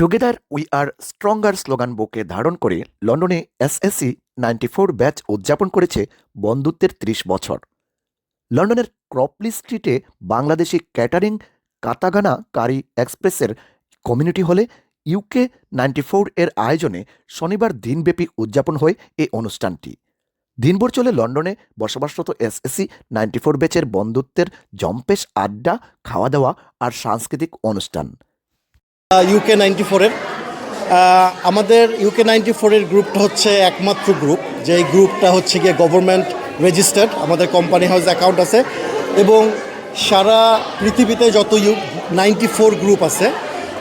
Together we are stronger slogan বুকে ধারণ করে লন্ডনে এসএসসি নাইনটি ফোর ব্যাচ উদযাপন করেছে বন্ধুত্বের ত্রিশ বছর। লন্ডনের ক্রপলি স্ট্রিটে বাংলাদেশি ক্যাটারিং কাতাগানা কারি এক্সপ্রেসের কমিউনিটি হলে ইউকে নাইনটি ফোর এর আয়োজনে শনিবার দিনব্যাপী উদযাপন হয় এই অনুষ্ঠানটি। দিনভর চলে লন্ডনে বসবাসরত এসএসসি নাইনটি ফোর ব্যাচের বন্ধুত্বের জম্পেশ আড্ডা খাওয়া দাওয়া আর সাংস্কৃতিক অনুষ্ঠান। ইউকে নাইনটি ফোরের আমাদের ইউকে নাইনটি ফোরের গ্রুপটা হচ্ছে একমাত্র গ্রুপ যে গ্রুপটা হচ্ছে গিয়ে গভর্নমেন্ট রেজিস্টার্ড আমাদের কোম্পানি হাউস অ্যাকাউন্ট আছে। এবং সারা পৃথিবীতে যত ইউ নাইনটি ফোর গ্রুপ আছে,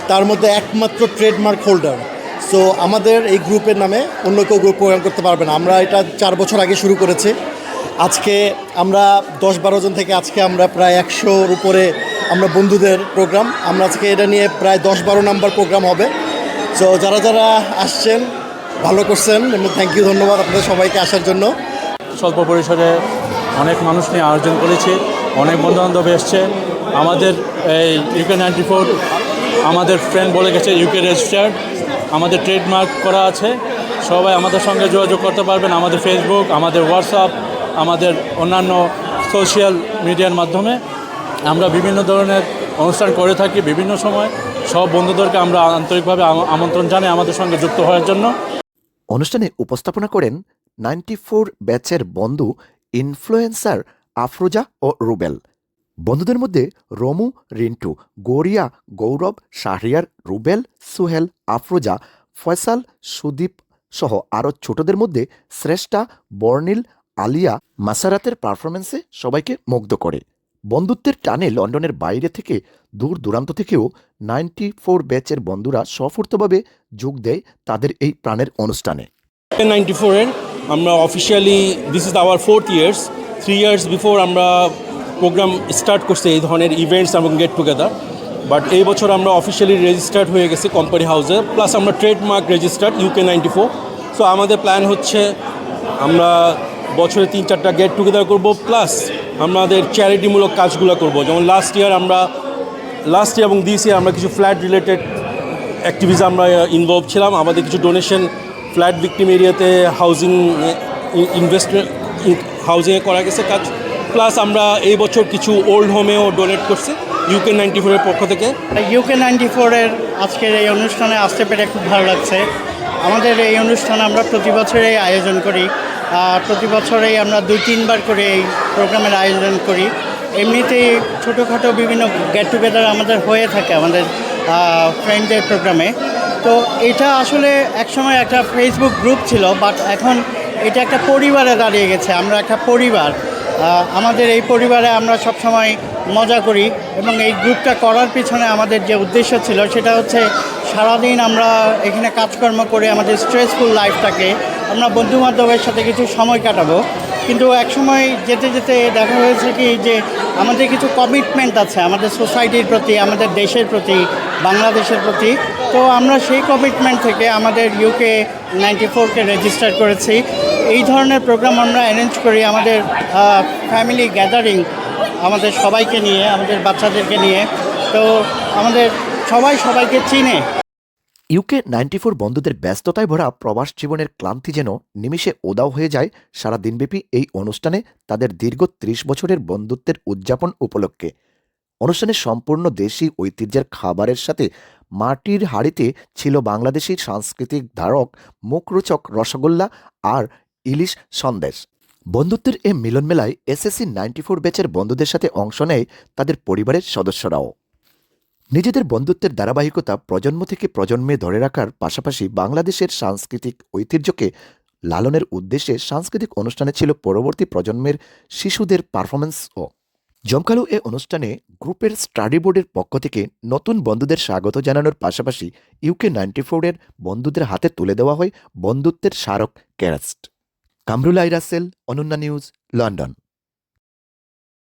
তার মধ্যে একমাত্র ট্রেডমার্ক হোল্ডার সো আমাদের এই গ্রুপের নামে অন্য কেউ গ্রুপ প্রোগ্রাম করতে পারবে না। আমরা এটা চার বছর আগে শুরু করেছি। আজকে আমরা দশ বারো জন থেকে আজকে আমরা প্রায় একশোর উপরে আমরা বন্ধুদের প্রোগ্রাম আমরা আজকে এটা নিয়ে প্রায় দশ বারো নাম্বার প্রোগ্রাম হবে। সো যারা যারা আসছেন, ভালো করছেন থ্যাংক ইউ ধন্যবাদ আপনাদের সবাইকে আসার জন্য। স্বল্প পরিসরে অনেক মানুষ নিয়ে আয়োজন করেছি, অনেক বন্ধুবান্ধব এসছে। আমাদের এই ইউকে নাইনটি ফোর আমাদের ফ্রেন্ড বলে গেছে ইউকে রেজিস্টার্ড আমাদের ট্রেডমার্ক করা আছে। সবাই আমাদের সঙ্গে যোগাযোগ করতে পারবেন আমাদের ফেসবুক আমাদের হোয়াটসঅ্যাপ আমাদের অন্যান্য সোশ্যাল মিডিয়ার মাধ্যমে। আমরা বিভিন্ন ধরনের অনুষ্ঠান করে থাকি বিভিন্ন সময়। সব বন্ধুদেরকে আমরা আন্তরিকভাবে আমন্ত্রণ জানাই আমাদের সঙ্গে যুক্ত হওয়ার জন্য। অনুষ্ঠানে উপস্থাপনা করেন নাইনটি ফোর ব্যাচের বন্ধু, ইনফ্লুয়েন্সার আফরোজা ও রুবেল। বন্ধুদের মধ্যে রমু, রিন্টু, গৌরিয়া, গৌরব, শাহরিয়ার, রুবেল, সুহেল, আফরোজা, ফয়সাল, সুদীপ সহ আরও ছোটদের মধ্যে শ্রেষ্ঠা, বর্ণিল, আলিয়া মাসারাতের পারফরমেন্সে সবাইকে মুগ্ধ করে। বন্ধুত্বের টানে লন্ডনের বাইরে থেকে দূর দূরান্ত থেকেও নাইনটি ফোর ব্যাচের বন্ধুরা সফূর্তভাবে যোগ দেয় তাদের এই প্রাণের অনুষ্ঠানে। নাইনটি ফোরের আমরা officially this is our fourth years three years before আমরা প্রোগ্রাম স্টার্ট করছি এই ধরনের ইভেন্টস এবং গেট টুগেদার বাট এই বছর আমরা অফিসিয়ালি রেজিস্টার্ড হয়ে গেছি কোম্পানি হাউসে প্লাস আমরা trademark registered UK ninety four. So আমাদের প্ল্যান হচ্ছে আমরা বছরে তিন চারটা গেট টুগেদার করব প্লাস আমাদের চ্যারিটিমূলক কাজগুলো করব। যেমন লাস্ট ইয়ার আমরা লাস্ট ইয়ার এবং দিস ইয়ার আমরা কিছু ফ্ল্যাট রিলেটেড অ্যাক্টিভিজ আমরা ইনভলভ ছিলাম। আমাদের কিছু ডোনেশন ফ্ল্যাট ভিক্টিম এরিয়াতে হাউজিং ইনভেস্টমেন্ট হাউজিংয়ে করা গেছে কাজ। প্লাস আমরা এই বছর কিছু ওল্ড হোমেও ডোনেট করছি ইউকে নাইনটি ফোরের পক্ষ থেকে। ইউকে নাইনটি ফোরের আজকের এই অনুষ্ঠানে আসতে পেরে খুব ভালো লাগছে। আমাদের এই অনুষ্ঠান আমরা প্রতি বছরেই আয়োজন করি। প্রতি বছরেই আমরা দুই, তিনবার করে এই প্রোগ্রামের আয়োজন করি। এমনিতেই ছোটোখাটো বিভিন্ন গেট টুগেদার আমাদের হয়ে থাকে আমাদের ফ্রেন্ডদের প্রোগ্রামে। তো এটা আসলে একসময় একটা ফেসবুক গ্রুপ ছিল বাট এখন এটা একটা পরিবারে দাঁড়িয়ে গেছে। আমরা একটা পরিবার। আমাদের এই পরিবারে আমরা সব সময় মজা করি এবং এই গ্রুপটা করার পিছনে আমাদের যে উদ্দেশ্য ছিল সেটা হচ্ছে সারাদিন আমরা এখানে কাজকর্ম করে আমাদের স্ট্রেসফুল লাইফটাকে আমরা বন্ধু বান্ধবের সাথে কিছু সময় কাটাবো। কিন্তু একসময় যেতে যেতে দেখা হয়েছে কি যে আমাদের কিছু কমিটমেন্ট আছে আমাদের সোসাইটির প্রতি, আমাদের দেশের প্রতি, বাংলাদেশের প্রতি। তো আমরা সেই কমিটমেন্ট থেকে আমাদের ইউকে নাইনটি ফোরকে রেজিস্টার করেছি। এই ধরনের প্রোগ্রাম আমরা অ্যারেঞ্জ করি আমাদের ফ্যামিলি গ্যাদারিং আমাদের সবাইকে নিয়ে, আমাদের বাচ্চাদেরকে নিয়ে। তো আমাদের সবাই সবাইকে চিনে। ইউকে নাইনটি ফোর বন্ধুদের ব্যস্ততায় ভরা প্রবাস জীবনের ক্লান্তি যেন নিমিষে ওদাও হয়ে যায় সারা দিনব্যাপী এই অনুষ্ঠানে তাদের দীর্ঘ ত্রিশ বছরের বন্ধুত্বের উদযাপন উপলক্ষে। অনুষ্ঠানে সম্পূর্ণ দেশি ঐতিহ্যের খাবারের সাথে মাটির হাড়িতে ছিল বাংলাদেশি সাংস্কৃতিক ধারক মুখরোচক রসগোল্লা আর ইলিশ সন্দেশ। বন্ধুত্বের এ মিলন মেলায় এসএসসি নাইনটি ফোর ব্যাচের বন্ধুদের সাথে অংশ নেয় তাদের পরিবারের সদস্যরাও। নিজেদের বন্ধুত্বের ধারাবাহিকতা প্রজন্ম থেকে প্রজন্মে ধরে রাখার পাশাপাশি বাংলাদেশের সাংস্কৃতিক ঐতিহ্যকে লালনের উদ্দেশ্যে সাংস্কৃতিক অনুষ্ঠানে ছিল পরবর্তী প্রজন্মের শিশুদের পারফরমেন্সও জমকালো এ অনুষ্ঠানে গ্রুপের স্টাডি বোর্ডের পক্ষ থেকে নতুন বন্ধুদের স্বাগত জানানোর পাশাপাশি ইউকে নাইনটি ফোরের বন্ধুদের হাতে তুলে দেওয়া হয় বন্ধুত্বের স্মারক ক্যারাস্ট। কামরুল আইরাসেল অনন্যা নিউজ লন্ডন।